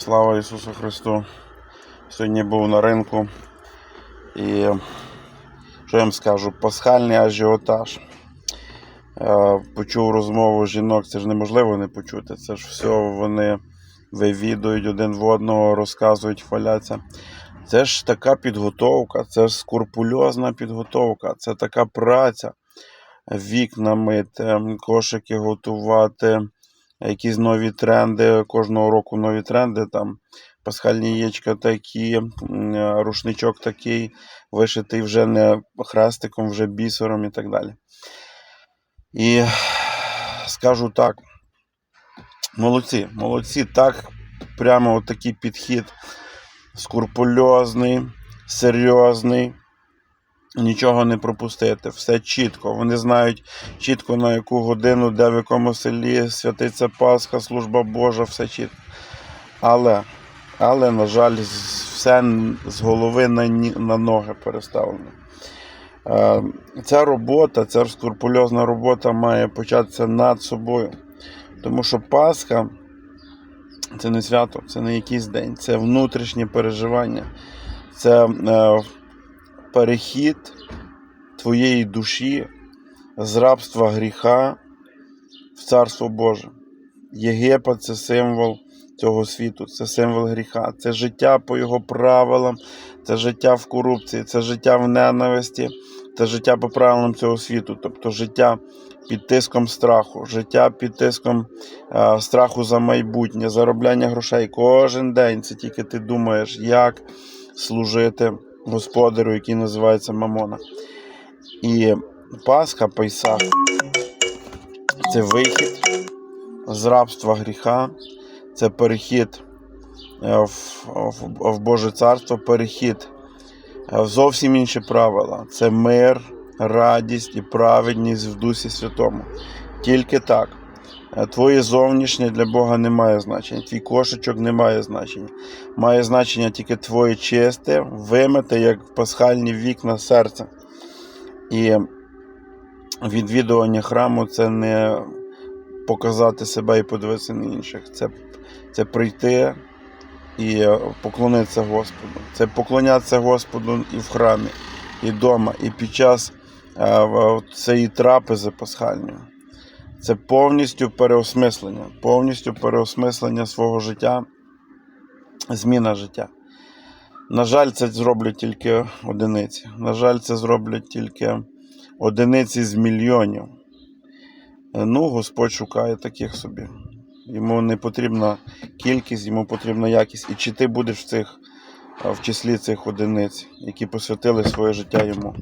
Слава Ісусу Христу! Сьогодні був на ринку і що я вам скажу, пасхальний ажіотаж. Е, Почув розмову жінок, це ж неможливо не почути. Це ж все вони вивідують один в одного, розказують, хваляться. Це ж така підготовка, це ж скрупульозна підготовка, це така праця. Вікна мити, кошики готувати, якісь нові тренди. Кожного року нові тренди. Там пасхальні яєчка такі, рушничок такий, вишитий вже не хрестиком, вже бісером і так далі. І скажу так. Молодці, молодці, так, прямо от такий підхід скрупульозний, серйозний. Нічого не пропустити, все чітко. Вони знають чітко на яку годину, де в якому селі святиться Пасха, служба Божа, все чітко. Але, але на жаль, все з голови на, на ноги переставлено. Е, Ця робота, ця скрупульозна робота має початися над собою. Тому що Пасха це не свято, це не якийсь день, це внутрішнє переживання, це е, перехід твоєї душі з рабства гріха в Царство Боже. Єгипет це символ цього світу, це символ гріха, це життя по його правилам, це життя в корупції, це життя в ненависті, це життя по правилам цього світу, тобто життя під тиском страху, життя під тиском е, страху за майбутнє, заробляння грошей. Кожен день це тільки ти думаєш, як служити господарю, який називається Мамона. І Пасха, Пайсах це вихід з рабства гріха, це перехід е, в, в, в Боже царство, перехід е, в зовсім інші правила. Це мир, радість і праведність в Дусі Святому. Тільки так. Е, Твоє зовнішнє для Бога не має значення, твій кошечок не має значення. Має значення тільки твоє чисте, вимите, як пасхальні вікна серця. І відвідування храму це не показати себе і подивитися на інших. Це, це прийти і поклонитися Господу. Це поклонятися Господу і в храмі, і вдома, і під час е, цієї трапези пасхальної. Це повністю переосмислення, повністю переосмислення свого життя, зміна життя. На жаль, це зроблять тільки одиниці. На жаль, це зроблять тільки одиниці з мільйонів. Ну, Господь шукає таких собі. Йому не потрібна кількість, йому потрібна якість. І чи ти будеш в цих в числі цих одиниць, які посвятили своє життя йому.